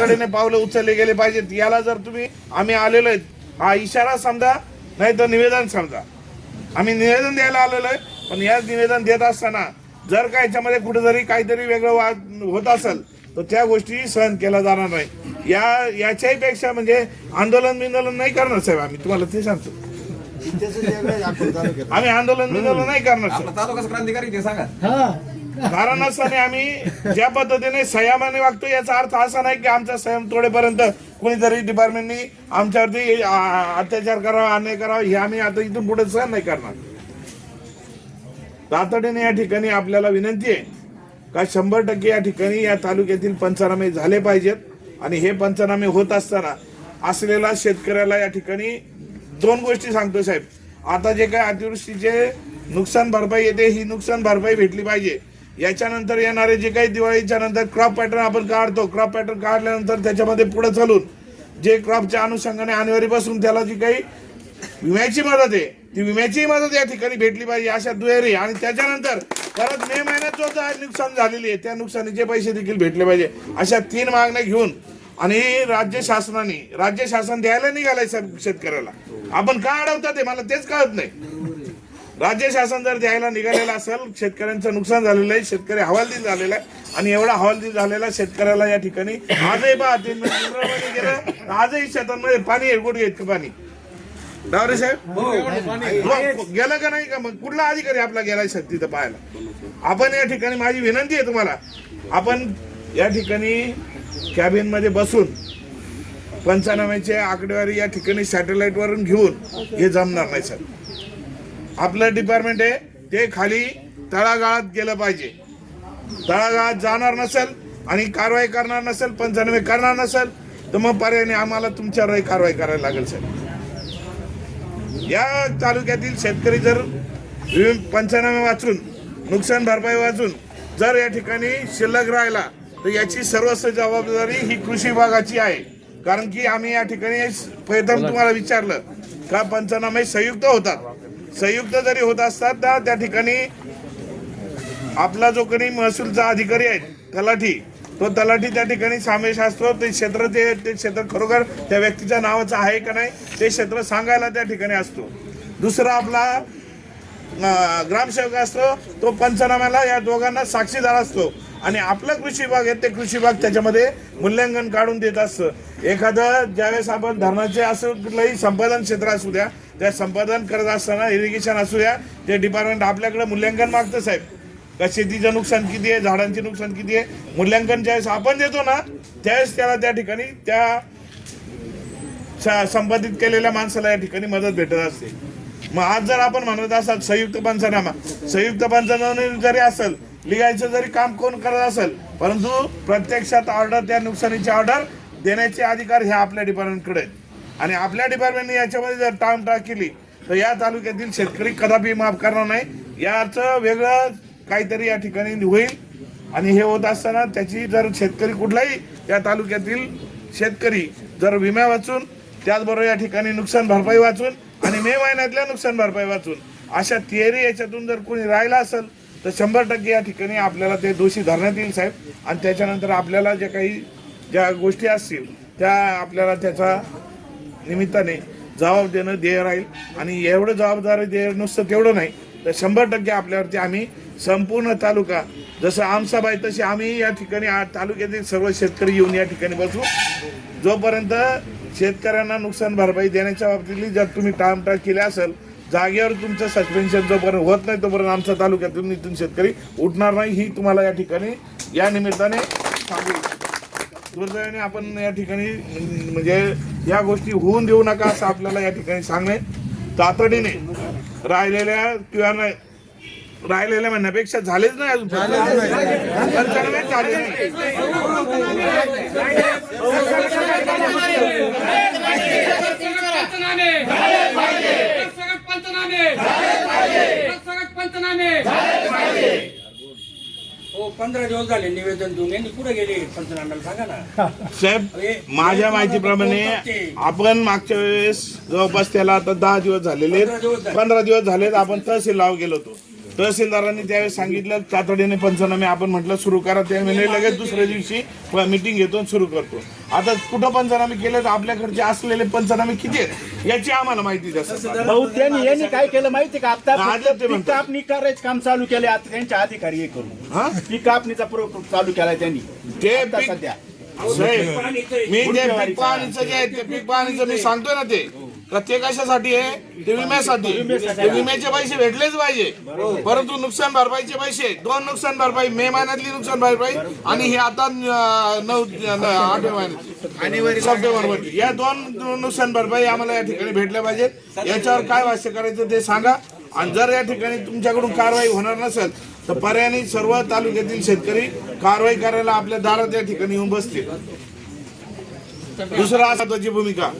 तातडीने पावलं उचलले गेले पाहिजेत. याला जर तुम्ही आम्ही आलेलो आहेत हा इशारा समजा नाही तर निवेदन समजा. आम्ही निवेदन द्यायला आलेलो आहे पण याच निवेदन देत असताना जर का याच्यामध्ये कुठेतरी काहीतरी वेगळं वाद होत असेल तर त्या गोष्टी सहन केल्या जाणार नाही. या याच्याही पेक्षा म्हणजे आंदोलन बिंदोलन नाही करणार साहेब आम्ही. तुम्हाला ते सांगतो. आम्ही आंदोलन बिंदोलन नाही करणार तालुका क्रांतिकारी ते सांगा. कारण असताना आम्ही ज्या पद्धतीने संयमाने वागतो याचा अर्थ असा नाही की आमचा संयम थोडेपर्यंत कोणीतरी डिपार्टमेंटनी आमच्यावरती अत्याचार करावा अन्याय करावा हे आम्ही आता इथून पुढे सहन नाही करणार. तातडीने या ठिकाणी आपल्याला विनंती आहे का शंभर टक्के या ठिकाणी या तालुक्यातील पंचनामे झाले पाहिजेत. आणि हे पंचनामे होत असताना असलेला शेतकऱ्याला या ठिकाणी दोन गोष्टी सांगतो साहेब. आता जे काय अतिवृष्टीचे नुकसान भरपाई येते ही नुकसान भरपाई भेटली पाहिजे. याच्यानंतर येणारे जे काही दिवाळीच्या नंतर क्रॉप पॅटर्न आपण काढतो क्रॉप पॅटर्न काढल्यानंतर त्याच्यामध्ये पुढे चालून जे क्रॉपच्या अनुषंगाने आणिवारी बसून त्याला जी काही विम्याची मदत आहे ती विम्याची मदत या ठिकाणी भेटली पाहिजे अशा दुहेरी. आणि त्याच्यानंतर परत मे महिन्यात जो नुकसान झालेली आहे त्या नुकसानीचे पैसे देखील भेटले पाहिजे अशा तीन मागण्या घेऊन आणि राज्य शासनाने राज्य शासन द्यायला निघालंय शेतकऱ्याला. आपण का अडवतात ते मला तेच कळत नाही. राज्य शासन जर द्यायला निघालेलं असेल शेतकऱ्यांचं नुकसान झालेलं आहे शेतकरी हवालदिल झालेला आहे आणि एवढा हवालदिल झालेला शेतकऱ्याला या ठिकाणी आजही पहा गेलं आजही शेतांमध्ये पाणी गुडघे इतकं पाणी. डावरे साहेब? मग गेलं का नाही का? मग कुठला अधिकारी आपला गेलाय साहेब तिथं पाहायला? आपण या ठिकाणी माझी विनंती आहे तुम्हाला आपण या ठिकाणी कॅबिनमध्ये बसून पंचनाम्याची आकडेवारी या ठिकाणी सॅटेलाइट वरून घेऊन हे जमणार नाही सर. आपलं डिपार्टमेंट आहे ते खाली तळागाळात गेलं पाहिजे. तळागाळात जाणार नसेल आणि कारवाई करणार नसेल पंचनामे करणार नसेल तर मग पर्यायाने आम्हाला तुमच्यावरही कारवाई करायला लागेल सर या तालुक्यातील शेतकरी जर पंचनामे वाचून नुकसान भरपाई वाचून जर या ठिकाणी शिल्लक राहिला तर याची सर्वस्व जबाबदारी ही कृषी विभागाची आहे. कारण की आम्ही या ठिकाणी प्रथम तुम्हाला विचारलं का पंचनामे संयुक्त होतात? संयुक्त जरी होत असतात तर त्या ठिकाणी आपला जो कोणी महसूलचा अधिकारी आहे तलाठी तो तलाठी त्या ठिकाणी सामेश असतो ते क्षेत्र ते ते क्षेत्र खरोखर त्या व्यक्तीच्या नावाचं आहे का नाही ते क्षेत्र सांगायला त्या ठिकाणी असतो. दुसरा आपला ग्रामसेवक असतो तो पंचनाम्याला या दोघांना साक्षीदार असतो. आणि आपला कृषी विभाग आहे ते कृषी विभाग त्याच्यामध्ये मूल्यांकन काढून देत असतं. एखादं ज्यावेळेस आपण धरणाचे असं कुठलंही संपादन क्षेत्र असू द्या त्या संपादन करत असताना इरिगेशन असू द्या ते डिपार्टमेंट आपल्याकडे मूल्यांकन मागतं साहेब. का शेतीचं नुकसान किती आहे झाडांचे नुकसान किती आहे मूल्यांकन ज्यावेळेस आपण देतो ना त्यावेळेस त्याला त्या ठिकाणी त्या स- संपादित केलेल्या माणसाला या ठिकाणी मदत भेटत असते. मग आज जर आपण म्हणत असाल संयुक्त पंचनामा संयुक्त पंचनामा जरी असेल लिहायचं जरी काम कोण करत असेल परंतु प्रत्यक्षात ऑर्डर त्या नुकसानीची ऑर्डर देण्याचे अधिकार हे आपल्या डिपार्टमेंटकडे आहेत. आणि आपल्या डिपार्टमेंटने याच्यामध्ये जर टाळमटाळ केली तर या तालुक्यातील शेतकरी कदापि माफ करणार नाही. याचं वेगळं काहीतरी या ठिकाणी होईल. आणि हे होत असताना त्याची जर शेतकरी कुठलाही या तालुक्यातील शेतकरी जर विम्या वाचून त्याचबरोबर या ठिकाणी नुकसान भरपाई वाचून आणि मे महिन्यातल्या नुकसान भरपाई वाचून अशा थिअरी याच्यातून जर कोणी राहिला असेल तर शंभर टक्के या ठिकाणी आपल्याला ते दोषी धरण्यात येईल साहेब. आणि त्याच्यानंतर आपल्याला ज्या काही ज्या गोष्टी असतील त्या आपल्याला त्याचा निमित्ताने जबाब देणं ध्येय राहील. आणि एवढं जबाबदारी देय नुसतं तेवढं नाही तर शंभर टक्के आपल्यावरती आम्ही संपूर्ण तालुका जसं आमसाबाई तशी आम्ही या ठिकाणी तालुक्यातील सर्व शेतकरी येऊन या ठिकाणी बसू. जोपर्यंत शेतकऱ्यांना नुकसान भरपाई देण्याच्या बाबतीतली जर तुम्ही टाळमटाळ केली असेल जागेवर तुमचं सस्पेन्शन जोपर्यंत होत नाही तोपर्यंत आमच्या तालुक्यातून इथून शेतकरी उठणार नाही. ही तुम्हाला या ठिकाणी या निमित्ताने सांगू. दुर्दैवाने आपण या ठिकाणी म्हण- म्हणजे या गोष्टी होऊन देऊ नका असं आपल्याला या ठिकाणी सांगणे तातडीने राहिलेल्या किंवा नाही राहिलेल्या म्हणण्यापेक्षा झालेच नाही अजून झाले नाही. पंचनामे हो पंधरा दिवस झाले निवेदन देऊन. यांनी कुठे गेले? पंचनाम्याला सांगा ना. साहेब माझ्या माहितीप्रमाणे आपण मागच्या वेळेस जवळपास त्याला आता दहा दिवस झालेले. पंधरा दिवस झालेत आपण तहसील लाव गेलो होतो. तहसीलदारांनी त्यावेळेस सांगितलं तातडीने पंचनामे आपण म्हटलं सुरू करा. ते म्हणजे लगेच दुसऱ्या दिवशी मिटिंग घेतो सुरू करतो. आता कुठं पंचनामे केले तर आपल्याकडचे असलेले पंचनामे किती आहेत? याची आम्हाला माहिती. भाऊ त्यांनी यांनी काय केलं माहिती का? आता. पीक कापणी करायचं काम चालू केले. आता त्यांच्या अधिकारी हे करून. हा? पीक कापणीचा प्रोग्राम चालू केलाय त्यांनी. ते सध्या. मी ते पीक पाहणीचं जे आहे ते पीक पाहणीचं मी सांगतोय ना ते. का ते कशासाठी आहे ते विम्यासाठी. ते विम्याचे पैसे भेटलेच पाहिजे. परंतु नुकसान भरपाईचे पैसे दोन नुकसान भरपाई मे महिन्यातली नुकसान भरपाई आणि हे आता नऊ आठव्या महिन्यात. सप्टेंबरमध्ये. या दोन नुकसान भरपाई आम्हाला या ठिकाणी भेटल्या पाहिजेत. याच्यावर काय भाष्य करायचं ते सांगा. आणि जर या ठिकाणी तुमच्याकडून कारवाई होणार नसेल तर पर्यायाने सर्व तालुक्यातील शेतकरी कारवाई करायला आपल्या दारात या ठिकाणी येऊन बसतील. दुसरा महत्वाची भूमिका.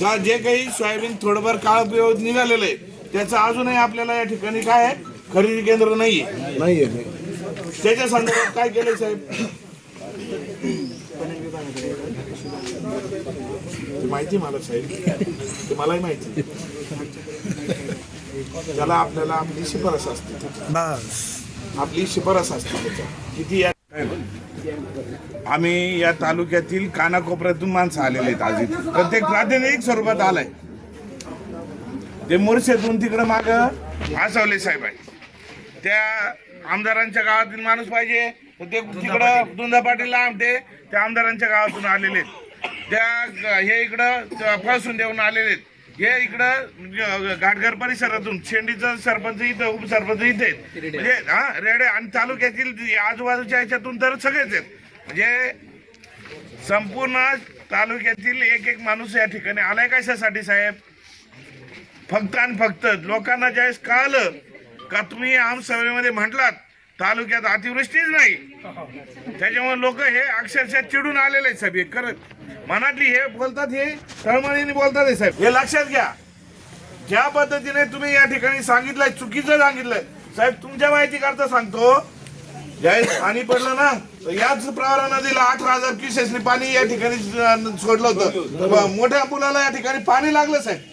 का जे काही सोयाबीन थोडंफार काळ निघालेलं आहे त्याचं अजूनही आपल्याला या ठिकाणी काय आहे? खरेदी केंद्र नाहीये. त्याच्या संदर्भात काय केलंय साहेब? माहिती आहे मला साहेब. ते मलाही माहिती त्याला आपल्याला आपली शिफारस असते. आपली शिफारस असते त्याच्या किती या आम्ही या तालुक्यातील कानाकोपऱ्यातून माणसं आलेले आहेत आज इथे. प्रत्येक प्रातिनिधिक स्वरूपात आलाय. ते मोर्शेतून तिकडं माग हसवले साहेब आहे. त्या आमदारांच्या गावातील माणूस पाहिजे. ते तिकडं दुंदा पाटील आमटे त्या आमदारांच्या गावातून आलेले आहेत. त्या हे इकडं पासून देऊन आलेले आहेत. हे इकडं घाटघर परिसरातून शेंडीचं सरपंच इथं उपसरपंच इथे म्हणजे हा रेडे आणि तालुक्यातील आजूबाजूच्या ह्याच्यातून तर सगळेच आहेत. म्हणजे संपूर्ण तालुक्यातील एक एक माणूस या ठिकाणी आलाय कशासाठी साहेब? फक्त आणि फक्त लोकांना ज्यावेळेस कळलं का तुम्ही आमसभेमध्ये म्हटलात तालुक्यात अतिवृष्टीच नाही. त्याच्यामुळे लोक हे अक्षरशः चिडून आलेले आहेत साहेब. हे करत मनातली हे बोलतात हे तळमळीने बोलतात हे साहेब. हे लक्षात घ्या. ज्या पद्धतीने तुम्ही या ठिकाणी सांगितलंय चुकीचं सांगितलंय साहेब तुमच्या माहिती करता सांगतो ज्यावेळेस पाणी पडलं ना याच प्रवारा नदीला अठरा हजार क्युसेसने पाणी या ठिकाणी सोडलं होतं. मोठ्या पुलाला या ठिकाणी पाणी लागलं साहेब.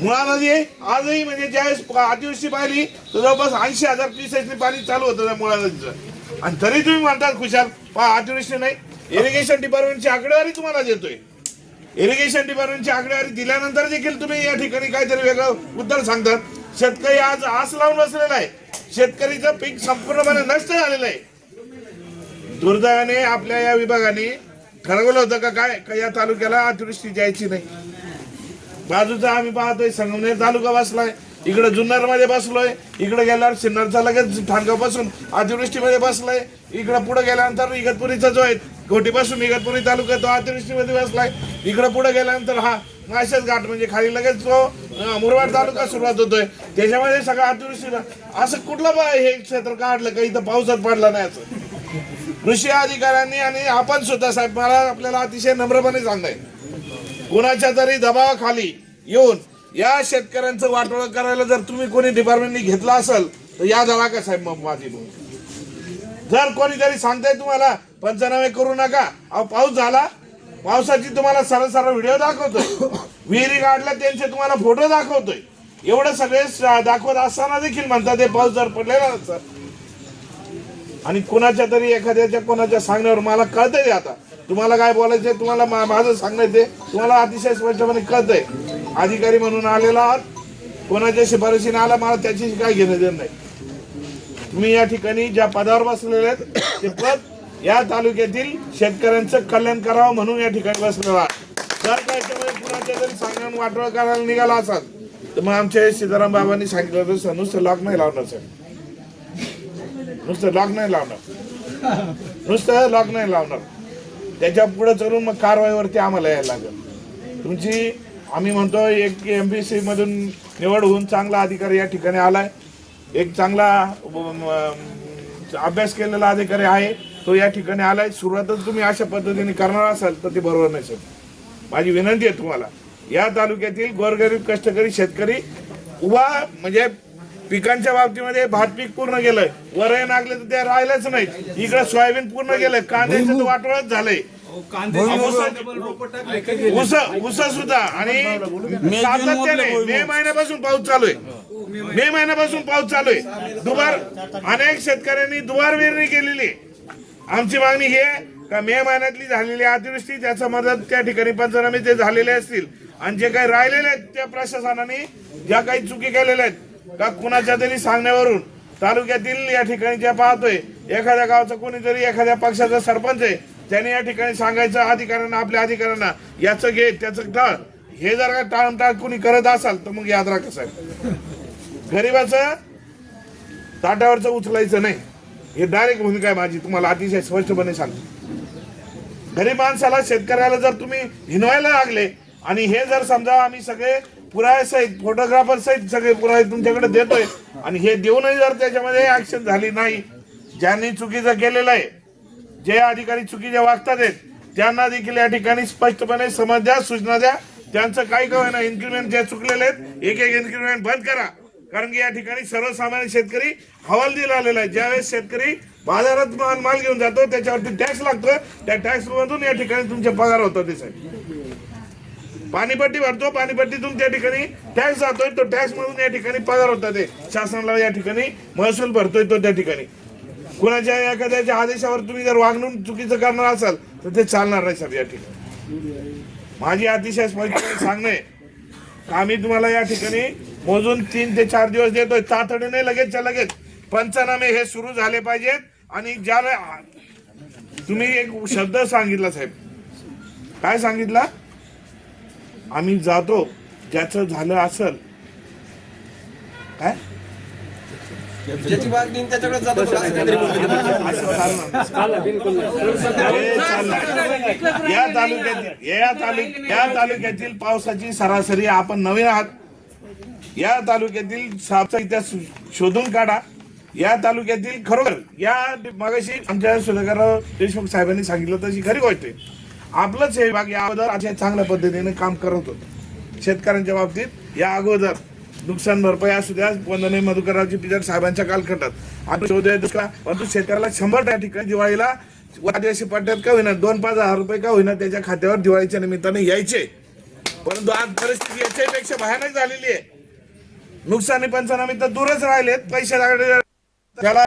मुळा नदी आहे आजही म्हणजे ज्यावेळेस अतिवृष्टी पाहिली तर जवळपास ऐंशी हजार क्युसेसने पाणी चालू होतं त्या मुळा नदीचं आणि तरी तुम्ही म्हणतात खुशाल पहा अतिवृष्टी नाही. इरिगेशन डिपार्टमेंटची आकडेवारी तुम्हाला देतोय. इरिगेशन डिपार्टमेंटची आकडेवारी दिल्यानंतर देखील तुम्ही या ठिकाणी काहीतरी वेगळं उत्तर सांगतात. शेतकरी आज आस लावून बसलेला आहे. शेतकरीचं पीक संपूर्णपणे नष्ट झालेलं आहे. दुर्दैवाने आपल्या या विभागाने ठरवलं होतं का काय का या तालुक्याला अतिवृष्टी द्यायची नाही. बाजूचा आम्ही पाहतोय संगमनेर तालुका बसलाय इकडे जुन्नरमध्ये बसलोय इकडे गेल्यावर सिन्नरचा लगेच ठाणगावपासून अतिवृष्टीमध्ये बसलाय इकडे पुढे गेल्यानंतर इगतपुरीचा जो आहे घोटीपासून इगतपुरी तालुका तो अतिवृष्टीमध्ये बसलाय इकडे पुढे गेल्यानंतर हा माळशेज घाट म्हणजे खाली लगेच तो अं, मुरबाड तालुका सुरुवात होतोय. त्याच्यामध्ये सगळं अतिवृष्टी असं कुठलं हे क्षेत्र काढलं का इथं पावसात पडला नाही असं? कृषी अधिकाऱ्यांनी आणि आपण सुद्धा साहेब मला आपल्याला अतिशय नम्रपणे सांगाय कुणाच्या तरी दबावाखाली येऊन या शेतकऱ्यांचं वाटोळं करायला जर तुम्ही कोणी डिपार्टमेंटनी घेतला असेल तर या जरा का साहेब मग माझी जर कोणीतरी सांगताय तुम्हाला पंचनामे करू नका अहो पाऊस झाला पावसाची तुम्हाला सरळ सरळ व्हिडिओ दाखवतोय. विहिरी काढल्या त्यांचे तुम्हाला फोटो दाखवतोय. एवढं सगळे दाखवत असताना देखील म्हणतात हे पाऊस जर पडलेला सर आणि कुणाच्या तरी एखाद्याच्या कोणाच्या सांगण्यावर मला कळतंय आता. तुम्हाला काय बोलायचंय तुम्हाला माझं सांगणं ते. तुम्हाला अतिशय स्पष्टपणे कळतंय. अधिकारी म्हणून आलेला आहात. कोणाच्या शिफारशीने आला मला त्याची काय घेणं देणं नाही. तुम्ही या ठिकाणी ज्या पदावर बसलेले आहेत ते पद या तालुक्यातील शेतकऱ्यांचं कल्याण करावं म्हणून या ठिकाणी बसलेला आहात. जर का याच्यामध्ये कुणाच्या तरी सांगण्यावर वाटोळ करायला निघाला असाल तर मग आमच्या सीताराम बाबांनी सांगितलं तर "सर, नुसतं लॉक नाही लावणार सर नुसतं लॉक नाही लावणार. नुसतं लॉक नाही लावणार. त्याच्या पुढे चलून मग कारवाईवरती आम्हाला यायला लागेल. तुमची आम्ही म्हणतो एक एम पी सी मधून निवड होऊन चांगला अधिकारी या ठिकाणी आलाय. एक चांगला अभ्यास केलेला अधिकारी आहे. तो या ठिकाणी आलाय. सुरुवातच तुम्ही अशा पद्धतीने करणार असाल तर ते बरोबर नाही सर. माझी विनंती आहे तुम्हाला. या तालुक्यातील गोरगरीब कष्टकरी शेतकरी उभा म्हणजे पिकांच्या बाबतीमध्ये भात पीक पूर्ण गेलंय. वरय नागले तर ते राहिलंच नाही इकडे सोयाबीन पूर्ण गेलंय. कांद्याचं वाटोळच झालंय. ऊस ऊस सुद्धा. आणि सातत्याने मे महिन्यापासून पाऊस चालू आहे. मे महिन्यापासून पाऊस चालू आहे. दुबार अनेक शेतकऱ्यांनी दुबार वेरणी केलेली आहे. आमची मागणी ही आहे का मे महिन्यातली झालेली अतिवृष्टी त्याचा मदत त्या ठिकाणी पंचनामे ते झालेले असतील आणि जे काही राहिलेले आहेत त्या प्रशासनाने ज्या काही चुकी केलेल्या आहेत का कुणाच्या तरी सांगण्यावरून तालुक्यातील या ठिकाणी जे पाहतोय एखाद्या गावचा कोणीतरी एखाद्या पक्षाचा सरपंच आहे त्याने या ठिकाणी सांगायचं अधिकाऱ्यांना आपल्या अधिकाऱ्यांना याचं घे त्याचं टाळ. हे जर का टाळमटाळ कोणी करत असाल तर मग याद राहा कसं आहे गरीबाचं ताटावरचं उचलायचं नाही. हे डायरेक्ट भूमिका आहे माझी तुम्हाला अतिशय स्पष्टपणे सांगतो. गरीब माणसाला शेतकऱ्याला जर तुम्ही हिनवायला लागले आणि हे जर समजा आम्ही सगळे पुरावे सहित फोटोग्राफर सहित सगळे पुरावे तुमच्याकडे देतोय. आणि हे देऊनही जर त्याच्यामध्ये ऍक्शन झाली नाही ज्यांनी चुकीचं केलेलं आहे जे अधिकारी चुकीचे वागतात आहेत त्यांना देखील या ठिकाणी स्पष्टपणे समज द्या सूचना द्या. त्यांचं काही काय ना इन्क्रिमेंट जे चुकलेले आहेत एक एक इन्क्रिमेंट बंद करा. कारण की या ठिकाणी सर्वसामान्य शेतकरी हवालदिल आलेला आहे. ज्यावेळेस शेतकरी बाजारात माल माल घेऊन जातो त्याच्यावरती टॅक्स लागतो त्या टॅक्स मधून या ठिकाणी तुमचे पगार होतात ते साहेब. पाणीपट्टी भरतो पाणीपट्टीतून त्या ठिकाणी. टॅक्स जातोय तो टॅक्स मिळून या ठिकाणी पगार होता ते. शासनाला या ठिकाणी महसूल भरतोय तो त्या ठिकाणी. कुणाच्या एखाद्याच्या आदेशावर तुम्ही जर वागणूक चुकीचं करणार असाल तर ते चालणार नाही साहेब या ठिकाणी. माझी अतिशय स्पष्टपणे सांगणे आहे. का आम्ही तुम्हाला या ठिकाणी मोजून तीन ते चार दिवस देतोय. तातडीने लगेचच्या लगेच. पंचनामे हे सुरू झाले पाहिजेत. आणि ज्याला तुम्ही एक शब्द सांगितला साहेब. काय सांगितला? आम्ही जातो ज्याचं झालं असल काय ज्याची मागणी त्याच्याकडे जातो पण असं काहीतरी बोलतो. असं चालणार नाही. हे चालणार. या तालुक्यातील या तालुक या तालुक्यातील पावसाची सरासरी आपण नवीन आहात या तालुक्यातील सापचा इतिहास शोधून काढा या तालुक्यातील खरोखर या मागाशी आमच्या सुधाकरराव देशमुख साहेबांनी सांगितलं तशी खरी गोष्ट आहे आपलंच हे विभाग या अगोदर अशा चांगल्या पद्धतीने काम करत होतं. शेतकऱ्यांच्या बाबतीत या अगोदर नुकसान भरपाई असू द्या वंदने मधुकररावजी पिजर साहेबांच्या कालखंडात. आपण शोधूया दुसरा परंतु शेतकऱ्याला शंभर त्या ठिकाणी दिवाळीला आदिवासी पट्ट्यात का होईना दोन पाच हजार रुपये का होईना त्याच्या खात्यावर दिवाळीच्या निमित्ताने यायचे. परंतु आज परिस्थिती याच्यापेक्षा भयानक झालेली आहे. नुकसानी पंचनामे तर दूरच राहिलेत पैसे त्याला